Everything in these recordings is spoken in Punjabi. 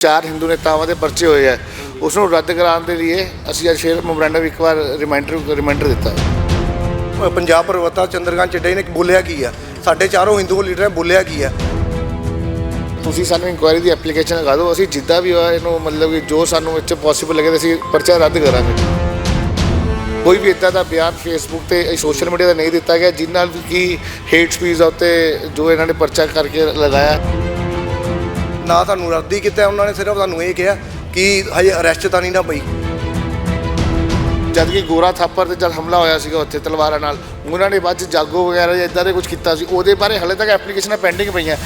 ਚਾਰ ਹਿੰਦੂ ਨੇਤਾਵਾਂ ਦੇ ਪਰਚੇ ਹੋਏ ਆ। ਉਸ ਨੂੰ ਰੱਦ ਕਰਾਉਣ ਦੇ ਲਈ ਅਸੀਂ ਅੱਜ ਫਿਰ ਮੈਮੋਰੈਂਡਮ ਇੱਕ ਵਾਰ ਰਿਮਾਈਂਡਰ ਰਿਮਾਈਂਡਰ ਦਿੱਤਾ। ਪੰਜਾਬ ਪਰਵਤਾ ਚੰਦਰਗਾਨ ਚੱਡੇ ਨੇ ਬੋਲਿਆ ਕੀ ਆ? ਸਾਡੇ ਚਾਰੋਂ ਹਿੰਦੂ ਲੀਡਰ ਨੇ ਬੋਲਿਆ ਕੀ ਆ? ਤੁਸੀਂ ਸਾਨੂੰ ਇਨਕੁਆਇਰੀ ਦੀ ਐਪਲੀਕੇਸ਼ਨ ਲਗਾ ਦਿਓ। ਅਸੀਂ ਜਿੱਦਾਂ ਵੀ ਹੋਇਆ ਇਹਨੂੰ ਮਤਲਬ ਕਿ ਜੋ ਸਾਨੂੰ ਵਿੱਚ ਪੋਸੀਬਲ ਲੱਗੇ ਤਾਂ ਅਸੀਂ ਪਰਚਾ ਰੱਦ ਕਰਾਂਗੇ। ਕੋਈ ਵੀ ਇਦਾਂ ਦਾ ਬਿਆਨ ਫੇਸਬੁੱਕ ਤੇ ਸੋਸ਼ਲ ਮੀਡੀਆ ਤੇ ਨਹੀਂ ਦਿੱਤਾ ਗਿਆ ਜਿਸ ਨਾਲ ਕਿ ਹੇਟ ਸਪੀਚ ਉੱਤੇ ਜੋ ਇਹਨਾਂ ਨੇ ਪਰਚਾ ਕਰਕੇ ਲਗਾਇਆ। ਨਾ ਤੁਹਾਨੂੰ ਰੱਦ ਹੀ ਕੀਤਾ ਉਹਨਾਂ ਨੇ ਸਿਰਫ ਤੁਹਾਨੂੰ ਇਹ ਕਿਹਾ ਕਿ ਹਜੇ ਅਰੈਸਟ ਤਾਂ ਨਹੀਂ ਨਾ ਪਈ। ਜਦ ਕਿ ਗੋਰਾ ਥਾਪਰ ਤੇ ਜਦ ਹਮਲਾ ਹੋਇਆ ਸੀਗਾ ਉੱਥੇ ਤਲਵਾਰਾਂ ਨਾਲ ਉਹਨਾਂ ਨੇ ਬਾਅਦ ਚ ਜਾਗੋ ਵਗੈਰਾ ਜਾਂ ਇਦਾਂ ਦੇ ਕੁਝ ਕੀਤਾ ਸੀ ਉਹਦੇ ਬਾਰੇ ਹਲੇ ਤੱਕ ਐਪਲੀਕੇਸ਼ਨਾਂ ਪੈਂਡਿੰਗ ਪਈਆਂ।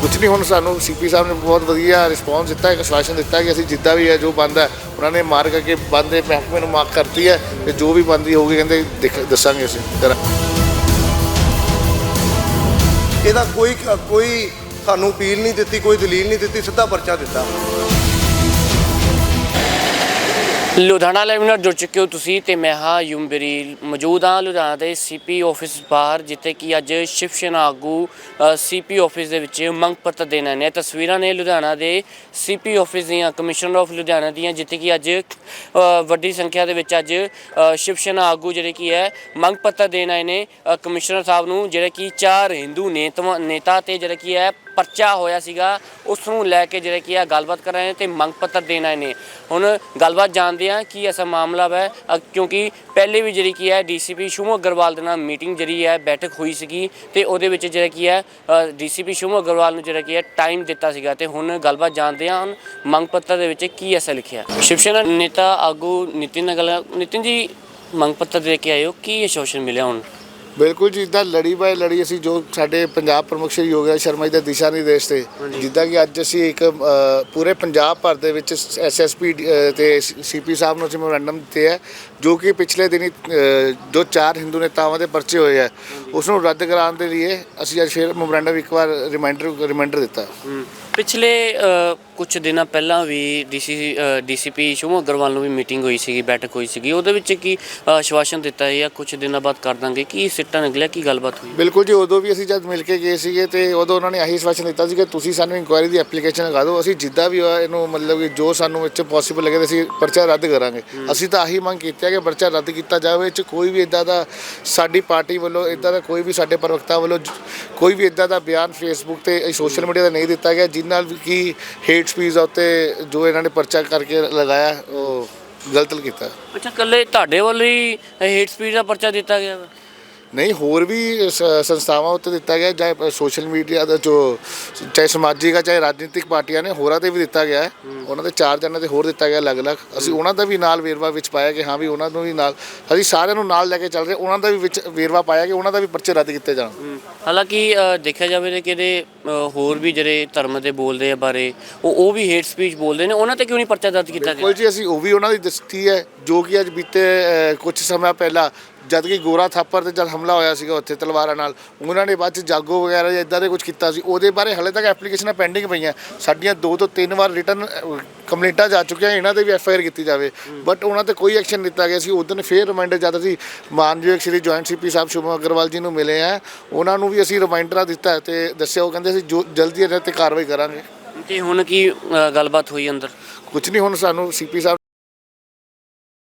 ਕੁਝ ਨਹੀਂ ਹੁਣ ਸਾਨੂੰ ਸੀਪੀ ਸਾਹਿਬ ਨੇ ਬਹੁਤ ਵਧੀਆ ਰਿਸਪੌਂਸ ਦਿੱਤਾ ਹੈ ਆਸ਼ਵਾਸਨ ਦਿੱਤਾ ਕਿ ਅਸੀਂ ਜਿੱਦਾਂ ਵੀ ਹੈ ਜੋ ਬੰਦ ਹੈ ਉਹਨਾਂ ਨੇ ਮਾਰ ਕਰਕੇ ਬੰਦ ਮਹਿਕਮੇ ਨੂੰ ਮਾਰਕ ਕਰਤੀ ਹੈ ਤੇ ਜੋ ਵੀ ਬੰਦੀ ਹੋਊਗੀ ਕਹਿੰਦੇ ਦੱਸਾਂਗੇ ਅਸੀਂ। ਇਹਦਾ ਕੋਈ ਕੋਈ ਸਾਨੂੰ ਅਪੀਲ ਨਹੀਂ ਦਿੱਤੀ ਕੋਈ ਦਲੀਲ ਨਹੀਂ ਦਿੱਤੀ ਸਿੱਧਾ ਪਰਚਾ ਦਿੱਤਾ। ਲੁਧਿਆਣਾ ਲਾਈਵ ਨਾਲ ਜੁੜ ਚੁੱਕੇ ਹੋ ਤੁਸੀਂ ਤੇ ਮੈਂ ਹਾਂ ਯੂਮਬਰੀ ਮੌਜੂਦ ਹਾਂ। ਲੁਧਿਆਣਾ ਦੇ ਸੀਪੀ ਆਫਿਸ ਬਾਹਰ ਜਿੱਥੇ ਕਿ ਅੱਜ ਸ਼ਿਵ ਸੈਨਾ ਆਗੂ ਸੀਪੀ ਆਫਿਸ ਦੇ ਵਿੱਚ ਮੰਗ ਪੱਤਰ ਦੇਣ ਆਏ ਨੇ। ਤਸਵੀਰਾਂ ਨੇ ਲੁਧਿਆਣਾ ਦੇ ਸੀਪੀ ਆਫਿਸ ਦੀਆਂ ਕਮਿਸ਼ਨਰ ਆਫ ਲੁਧਿਆਣਾ ਦੀਆਂ ਜਿੱਥੇ ਕਿ ਅੱਜ ਅ, ਵੱਡੀ ਸੰਖਿਆ ਦੇ ਵਿੱਚ ਅੱਜ ਅ, ਸ਼ਿਵ ਸੈਨਾ ਆਗੂ ਜਿਹੜੇ ਕੀ ਹੈ ਮੰਗ ਪੱਤਰ ਦੇਣ ਆਏ ਨੇ ਅ, ਕਮਿਸ਼ਨਰ ਸਾਹਿਬ ਨੂੰ ਜਿਹੜੇ ਕਿ ਚਾਰ ਹਿੰਦੂ ਨੇਤਾਵਾਂ ਨੇਤਾ ਤੇ ਜਿਹੜਾ ਕੀ ਹੈ ਪਰਚਾ ਹੋਇਆ ਸੀਗਾ ਉਸ ਨੂੰ ਲੈ ਕੇ ਜਿਹੜੇ ਕੀ ਆ ਗੱਲਬਾਤ ਕਰ ਰਹੇ ਨੇ ਤੇ ਮੰਗ ਪੱਤਰ ਦੇਣਾ ਆਏ ਨੇ। ਹੁਣ ਗੱਲਬਾਤ ਜਾਣਦੇ ਆ ਕੀ ਐਸਾ ਮਾਮਲਾ ਹੈ ਅ, ਕਿਉਂਕਿ ਪਹਿਲੇ ਵੀ ਜਿਹੜੀ ਕੀ ਹੈ ਡੀਸੀਪੀ ਸ਼ੁਭਮ ਅਗਰਵਾਲ ਦੇ ਨਾਲ ਮੀਟਿੰਗ ਜਿਹੜੀ ਹੈ ਬੈਠਕ ਹੋਈ ਸੀਗੀ ਤੇ ਉਹਦੇ ਵਿੱਚ ਜਿਹੜਾ ਕੀ ਹੈ ਡੀਸੀਪੀ ਸ਼ੁਭਮ ਅਗਰਵਾਲ ਨੂੰ ਜਿਹੜਾ ਕੀ ਹੈ ਟਾਈਮ ਦਿੱਤਾ ਸੀਗਾ ਤੇ ਹੁਣ ਗੱਲਬਾਤ ਜਾਣਦੇ ਆ ਹੁਣ ਮੰਗ ਪੱਤਰ ਦੇ ਵਿੱਚ ਕੀ ਐਸਾ ਲਿਖਿਆ। ਸ਼ਿਵ ਸੈਨਾ ਨੇਤਾ ਆਗੂ ਨਿਤਿਨ ਅਗਲਾ ਨਿਤਿਨ ਜੀ ਮੰਗ ਪੱਤਰ ਦੇ ਕੇ ਆਏ ਹੋ ਕੀ ਆਸ਼ਵਾਸਨ ਮਿਲਿਆ ਹੁਣ? ਬਿਲਕੁਲ ਜੀ ਜਿੱਦਾਂ ਲੜੀ ਬਾਏ ਲੜੀ ਅਸੀਂ ਜੋ ਸਾਡੇ ਪੰਜਾਬ ਪ੍ਰਮੁੱਖ ਸ਼੍ਰੀ ਯੋਗਰਾਜ ਸ਼ਰਮਾ ਜੀ ਦੇ ਦਿਸ਼ਾ ਨਿਰਦੇਸ਼ ਤੇ ਜਿੱਦਾਂ ਕਿ ਅੱਜ ਅਸੀਂ ਇੱਕ ਪੂਰੇ ਪੰਜਾਬ ਭਰ ਦੇ ਵਿੱਚ ਐਸਐਸਪੀ ਤੇ ਸੀਪੀ ਸਾਹਿਬ ਨੂੰ ਅਸੀਂ ਮੈਮੋਰੈਂਡਮ ਦਿੱਤੇ ਹੈ ਜੋ ਕਿ ਪਿਛਲੇ ਦਿਨੀ ਜੋ ਚਾਰ ਹਿੰਦੂ ਨੇਤਾਵਾਂ ਦੇ ਪਰਚੇ ਹੋਏ ਆ ਉਸ ਨੂੰ ਰੱਦ ਕਰਾਉਣ ਦੇ ਲਈ ਅਸੀਂ ਅੱਜ ਫਿਰ ਮੈਮੋਰੈਂਡਮ ਇੱਕ ਵਾਰ ਰਿਮਾਈਂਡਰ ਰਿਮਾਈਂਡਰ ਦਿੱਤਾ। ਪਿਛਲੇ ਕੁਝ ਦਿਨਾਂ ਪਹਿਲਾਂ ਵੀ ਡੀਸੀ ਡੀਸੀਪੀ ਸ਼ੁਭਮ ਅਗਰਵਾਲ ਨੂੰ ਵੀ ਮੀਟਿੰਗ ਹੋਈ ਸੀਗੀ ਬੈਠਕ ਹੋਈ ਸੀਗੀ। ਉਹਦੇ ਵਿੱਚ ਕੀ ਆਸ਼ਵਾਸਨ ਦਿੱਤਾ ਹੈ ਜਾਂ ਕੁਝ ਦਿਨਾਂ ਬਾਅਦ ਕਰ ਦਾਂਗੇ? ਕੀ ਸਿੱਟਾ ਨਿਕਲਿਆ? ਕੀ ਗੱਲਬਾਤ ਹੋਈ? ਬਿਲਕੁਲ ਜੀ ਉਦੋਂ ਵੀ ਅਸੀਂ ਜਦ ਮਿਲ ਕੇ ਗਏ ਸੀਗੇ ਤੇ ਉਦੋਂ ਉਹਨਾਂ ਨੇ ਆਹੀ ਸਵਾਸ਼ਨ ਦਿੱਤਾ ਸੀ ਕਿ ਤੁਸੀਂ ਸਾਨੂੰ ਇਨਕੁਆਇਰੀ ਦੀ ਐਪਲੀਕੇਸ਼ਨ ਲਗਾ ਦਿਓ। ਅਸੀਂ ਜਿੱਦਾਂ ਵੀ ਹੋਇਆ ਇਹਨੂੰ ਮਤਲਬ ਕਿ ਜੋ ਸਾਨੂੰ ਵਿੱਚ ਪੋਸੀਬਲ ਲੱਗੇ ਤਾਂ ਅਸੀਂ ਪਰਚਾ ਰੱਦ ਕਰਾਂਗੇ। ਅਸੀਂ ਤਾਂ ਆਹੀ ਮੰਗ ਕੀਤੀ ਹੈ ਕਿ ਪਰਚਾ ਰੱਦ ਕੀਤਾ ਜਾਵੇ। ਇਹ 'ਚ ਕੋਈ ਵੀ ਇਦਾਂ ਦਾ ਸਾਡੀ ਪਾਰਟੀ ਵੱਲੋਂ ਇਦਾਂ ਦਾ ਕੋਈ ਵੀ ਸਾਡੇ ਪ੍ਰਵਕਤਾ ਵੱਲੋਂ ਕੋਈ ਵੀ ਇਦਾਂ ਦਾ ਬਿਆਨ ਫੇਸਬੁੱਕ ਤੇ ਸੋਸ਼ਲ ਮੀਡੀਆ ਤੇ ਨਹੀਂ ਦਿੱਤਾ ਗਿਆ ਜਿਸ ਨਾਲ ਕਿ ਹੇਟ ਸਪੀਚ ਉੱਤੇ ਜੋ ਇਹਨਾਂ ਨੇ ਪਰਚਾ ਕਰਕੇ ਲਗਾਇਆ, ਉਹ ਗਲਤ ਕੀਤਾ ਅੱਛਾ ਕੱਲੇ ਤੁਹਾਡੇ ਵੱਲੋਂ ਹੀ ਹੇਟ ਸਪੀਡ ਦਾ ਪਰਚਾ ਦਿੱਤਾ ਗਿਆ ਵਾ? ਨਹੀਂ ਹੋਰ ਵੀ ਸ- ਸੰਸਥਾਵਾਂ ਉੱਤੇ ਦਿੱਤਾ ਗਿਆ ਚਾਹੇ ਸੋਸ਼ਲ ਮੀਡੀਆ ਦਾ ਜੋ ਚਾਹੇ ਸਮਾਜਿਕ ਆ ਚਾਹੇ ਰਾਜਨੀਤਿਕ ਪਾਰਟੀਆਂ ਨੇ ਹੋਰਾਂ ਤੇ ਵੀ ਦਿੱਤਾ ਗਿਆ ਹੈ। ਉਹਨਾਂ ਦੇ ਚਾਰ ਜਣਾਂ ਤੇ ਹੋਰ ਦਿੱਤਾ ਗਿਆ ਅਲੱਗ-ਅਲੱਗ। ਅਸੀਂ ਉਹਨਾਂ ਦਾ ਵੀ ਨਾਲ ਵੇਰਵਾ ਵਿੱਚ ਪਾਇਆ ਕਿ ਹਾਂ ਵੀ ਉਹਨਾਂ ਨੂੰ ਵੀ ਨਾਲ ਅਸੀਂ ਸਾਰਿਆਂ ਨੂੰ ਨਾਲ ਲੈ ਕੇ ਚੱਲ ਰਹੇ ਉਹਨਾਂ ਦਾ ਵੀ ਵਿੱਚ ਵੇਰਵਾ ਪਾਇਆ ਕਿ ਉਹਨਾਂ ਦਾ ਵੀ ਪਰਚੇ ਰੱਦ ਕੀਤੇ ਜਾਣ। ਹਾਲਾਂਕਿ ਅ, ਦੇਖਿਆ ਜਾਵੇ ਤਾਂ ਕਿ ਇਹਦੇ ਅ, ਹੋਰ ਵੀ ਜਿਹੜੇ ਧਰਮ ਦੇ ਬੋਲਦੇ ਆ ਬਾਰੇ ਉਹ ਉਹ ਵੀ ਹੇਟ ਸਪੀਚ ਬੋਲਦੇ ਨੇ ਉਹਨਾਂ ਤੇ ਕਿਉਂ ਨਹੀਂ ਪਰਚਾ ਦਰਜ ਕੀਤਾ ਗਿਆ? ਬਿਲਕੁਲ ਜੀ ਅਸੀਂ ਉਹ ਵੀ ਉਹਨਾਂ ਦੀ ਦਸਤੀ ਹੈ ਜੋ ਕਿ ਅੱਜ ਬੀਤੇ ਕੁਝ ਸਮਾਂ ਪਹਿਲਾਂ ਜਦ ਕਿ ਗੋਰਾ ਥਾਪਰ ਤੇ ਜਦ ਹਮਲਾ ਹੋਇਆ ਸੀਗਾ ਉੱਥੇ ਤਲਵਾਰਾਂ ਨਾਲ ਉਹਨਾਂ ਨੇ ਬਾਅਦ ਚ ਜਾਗੋ ਵਗੈਰਾ ਜਾਂ ਇਦਾਂ ਦੇ ਕੁਝ ਕੀਤਾ ਸੀ ਉਹਦੇ ਬਾਰੇ ਹਲੇ ਤੱਕ ਐਪਲੀਕੇਸ਼ਨਾਂ ਪੈਂਡਿੰਗ ਪਈਆਂ। ਸਾਡੀਆਂ ਦੋ ਤੋਂ ਤਿੰਨ ਵਾਰ ਰਿਟਰਨ ਕੰਪਲੇਂਟਾਂ ਜਾ ਚੁੱਕੀਆਂ ਇਹਨਾਂ ਤੇ ਵੀ ਐਫ ਆਈ ਆਰ ਕੀਤੀ ਜਾਵੇ। ਬਟ ਉਹਨਾਂ ਤੇ ਕੋਈ ਐਕਸ਼ਨ ਲਿੱਤਾ ਗਿਆ ਸੀ। ਉਦੋਂ ਫੇਰ ਰਿਮਾਈਂਡਰ ਜਦ ਅਸੀਂ ਮਾਨਯੋਗ ਸ਼੍ਰੀ ਜੁਆਇੰਟ ਸੀਪੀ ਸਾਹਿਬ ਸ਼ੁਭਮ ਅਗਰਵਾਲ ਜੀ ਨੂੰ ਮਿਲੇ ਆ ਉਹਨਾਂ ਨੂੰ ਵੀ ਅਸੀਂ ਰਿਮਾਈਂਡਰ ਦਿੱਤਾ ਤੇ ਦੱਸਿਆ ਉਹ ਕਹਿੰਦੇ ਅਸੀਂ ਜੋ ਜਲਦੀ ਇਹਨਾਂ ਤੇ ਕਾਰਵਾਈ ਕਰਾਂਗੇ। ਤੇ ਹੁਣ ਕੀ ਅ, ਗੱਲਬਾਤ ਹੋਈ ਅੰਦਰ? ਕੁਝ ਨਹੀਂ ਹੁਣ ਸਾਨੂੰ ਸੀਪੀ ਸਾਹਿਬ